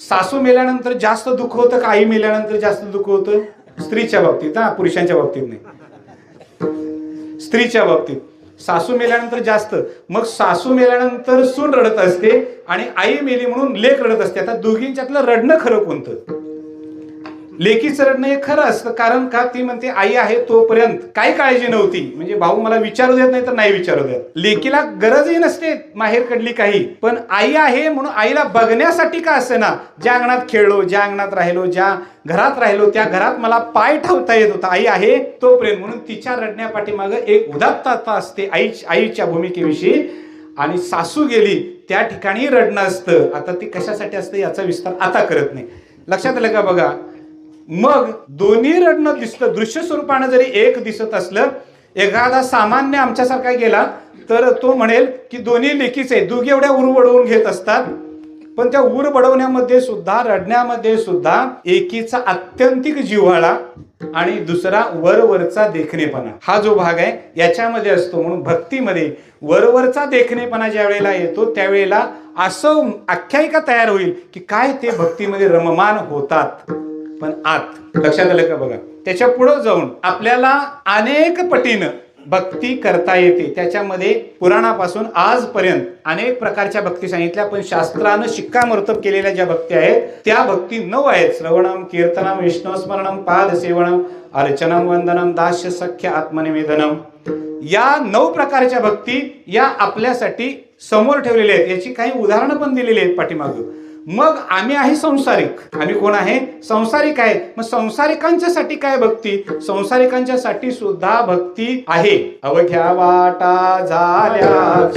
सासू मेल्यानंतर जास्त दुःख होतं का आई मेल्यानंतर जास्त दुःख होतं? स्त्रीच्या बाबतीत हा पुरुषांच्या बाबतीत नाही. स्त्रीच्या बाबतीत. सासू मेल्यानंतर जास्त मग सासू मेल्यानंतर सून रडत असते आणि आई मेली म्हणून लेख रडत असते. आता दोघींच्यातलं रडणं खरं कोणतं? लेकीचं रडणं हे खरं असतं. कारण का? ती म्हणते आई आहे तोपर्यंत. काही काळजी नव्हती. म्हणजे भाऊ मला विचारू देत नाही तर नाही विचारू देत. लेकीला गरजही नसते माहेर कडली काही. पण आई आहे म्हणून आईला बघण्यासाठी का असं ना ज्या अंगणात खेळलो ज्या अंगणात राहिलो ज्या घरात राहिलो त्या घरात मला पाय ठेवता येत होता. आई आहे तोपर्यंत. म्हणून तिच्या रडण्यापाठीमागं एक उदात्तता असते आई आईच्या भूमिकेविषयी. आणि सासू गेली त्या ठिकाणी रडणं असतं. आता ती कशासाठी असतं याचा विस्तार आता करत नाही. लक्षात आलं का बघा? मग दोन्ही रडणं दिसतं. दृश्य स्वरूपानं जरी एक दिसत असलं एखादा सामान्य आमच्यासारखा गेला तर तो म्हणेल की दोन्ही लेखीच आहे दोघे एवढ्या उर वडवून घेत असतात. पण त्या उर बडवण्यामध्ये सुद्धा रडण्यामध्ये सुद्धा एकीचा आत्यंतिक जिव्हाळा आणि दुसरा वरवरचा देखणेपणा. हा जो भाग आहे याच्यामध्ये असतो म्हणून भक्तीमध्ये वरवरचा देखणेपणा ज्या वेळेला येतो त्यावेळेला असं आख्यायिका तयार होईल की काय ते भक्तीमध्ये रममान होतात. पण आत लक्षात आलं का बघा? त्याच्या पुढं जाऊन आपल्याला अनेक पटीनं भक्ती करता येते. त्याच्यामध्ये पुराणापासून आजपर्यंत अनेक प्रकारच्या भक्ती सांगितल्या पण शास्त्रानं शिक्कामोर्तब केलेल्या ज्या भक्ती आहेत त्या भक्ती नऊ आहेत. श्रवणम कीर्तनम विष्णुस्मरणम पाद सेवनम अर्चनम वंदनम दास्य सख्य आत्मनिवेदनम. या नऊ प्रकारच्या भक्ती या आपल्यासाठी समोर ठेवलेल्या आहेत. याची काही उदाहरणं पण दिलेली आहेत पाठीमागं. मग आम्ही आहे संसारिक. आम्ही कोण आहे? संसारिक आहे. मग संसारिकांच्यासाठी काय भक्ती? संसारिकांच्यासाठी सुद्धा भक्ती आहे. अवघ्या वाटा झाल्या.